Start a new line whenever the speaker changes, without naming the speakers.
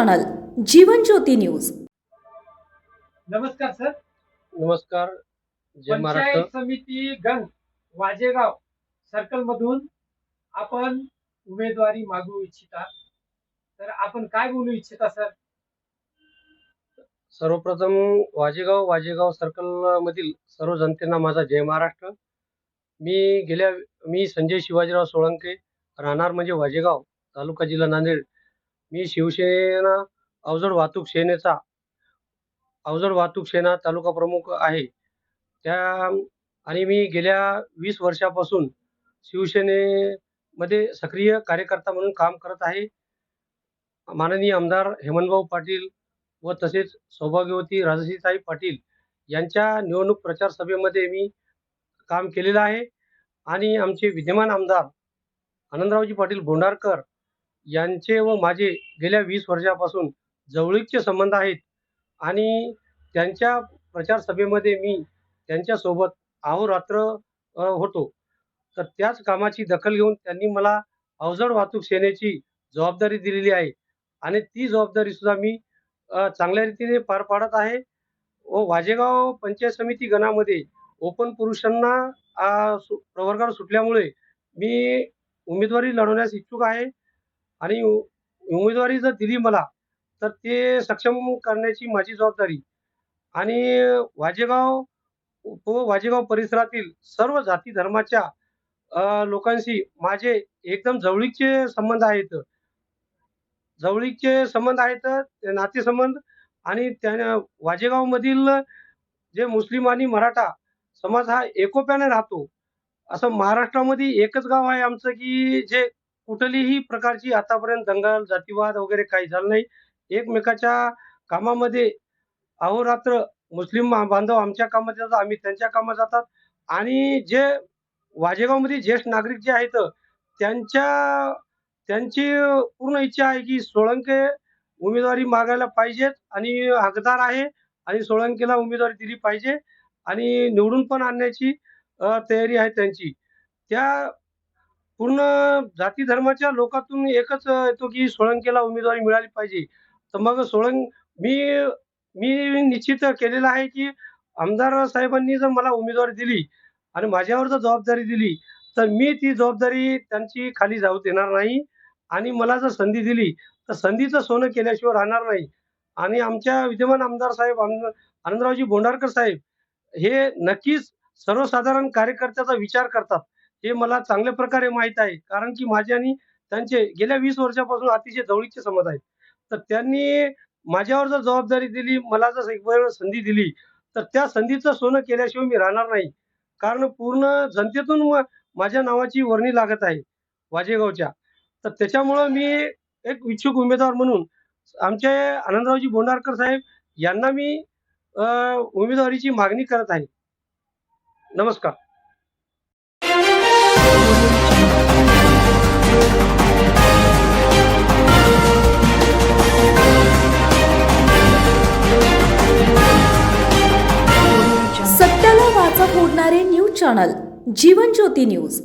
Channel Jeevan Jyoti news.
नमस्कार sir.
नमस्कार. जय महाराष्ट्र.
पंचायत समिती गण वाजेगाव सर्कल मधून आपण उमेदवारी मागू इच्छिता तर आपण काय बोलू इच्छिता सर?
सर्वप्रथम वाजेगाव वाजेगाव सर्कल मधील सर्व जनतेना माझा जय महाराष्ट्र. मी गेल्या मी संजय शिवाजीराव सोळंके राहणार म्हणजे वाजेगाव तालुका जिल्हा नांदेड. मी शिवसेना अवजड वाहतूक सेनेचा अवजड वाहतूक सेना तालुका प्रमुख आहे. त्या आणि मी गेल्या वीस वर्षापासून शिवसेनेमध्ये सक्रिय कार्यकर्ता म्हणून काम करत आहे. माननीय आमदार हेमंतभाऊ पाटील व तसेच सौभाग्यवती राजश्रीताई पाटील यांच्या निवडणूक प्रचार सभेमध्ये मी काम केलेलं आहे. आणि आमचे विद्यमान आमदार आनंदरावजी पाटील बोंडारकर यांचे व माझे गेल्या वीस वर्षापासून जवळीकचे संबंध आहेत. आणि त्यांच्या प्रचार सभेमध्ये मी त्यांच्यासोबत अहोरात्र होतो. तर त्याच कामाची दखल घेऊन त्यांनी मला अवजड वाहतूक सेनेची जबाबदारी दिलेली आहे. आणि ती जबाबदारी सुद्धा मी चांगल्या रीतीने पार पाडत आहे. व वाजेगाव पंचायत समिती गणामध्ये ओपन पुरुषांना सु- प्रवर्गावर सुटल्यामुळे मी उमेदवारी लढवण्यास इच्छुक आहे. आणि उमेदवारी जर दिली मला तर ते सक्षम करण्याची माझी जबाबदारी. आणि वाजेगाव व वाजेगाव परिसरातील सर्व जाती धर्माच्या लोकांशी माझे एकदम जवळीकचे संबंध आहेत. जवळीकचे संबंध आहेत ते नातेसंबंध आणि त्या वाजेगावमधील जे मुस्लिम आणि मराठा समाज हा एकोप्याने राहतो. असं महाराष्ट्रामध्ये एकच गाव आहे आमचं की जे कुठलीही प्रकारची आतापर्यंत दंगल जातीवाद वगैरे काही झालं नाही. एकमेकाच्या कामामध्ये अहोरात्र मुस्लिम बांधव आमच्या कामात जातात आम्ही त्यांच्या कामात जातात. आणि जे वाजेगावमध्ये ज्येष्ठ नागरिक जे आहेत त्यांच्या त्यांची पूर्ण इच्छा आहे की सोळंके उमेदवारी मागायला पाहिजेत आणि हकदार आहे आणि सोळंकेला उमेदवारी दिली पाहिजे आणि निवडून पण आणण्याची तयारी आहे त्यांची. त्या पूर्ण जाती धर्माच्या लोकातून एकच येतो की सोळंकेला उमेदवारी मिळाली पाहिजे. तर मग सोळंक मी मी निश्चित केलेलं आहे की आमदार साहेबांनी जर मला उमेदवारी दिली आणि माझ्यावर जर जबाबदारी दिली तर मी ती जबाबदारी त्यांची खाली जाऊ देणार नाही आणि मला जर संधी दिली तर संधीचं सोनं केल्याशिवाय राहणार नाही. आणि आमच्या विद्यमान आमदार साहेब आनंदरावजी बोंडारकर साहेब हे नक्कीच सर्वसाधारण कार्यकर्त्याचा विचार करतात. हे मला चांगल्या प्रकारे माहीत आहे. कारण की माझे आणि त्यांचे गेल्या वीस वर्षापासून अतिशय जवळीकचे समज आहेत. तर त्यांनी माझ्यावर जर जबाबदारी दिली मला जर एक संधी दिली तर त्या संधीचं सोनं केल्याशिवाय मी राहणार नाही. कारण पूर्ण जनतेतून माझ्या नावाची वर्णी लागत आहे वाजेगावच्या. तर त्याच्यामुळं मी एक इच्छुक उमेदवार म्हणून आमचे आनंदरावजी बोंडारकर साहेब यांना मी उमेदवारीची मागणी करत आहे. नमस्कार.
Channel Jeevan Jyoti news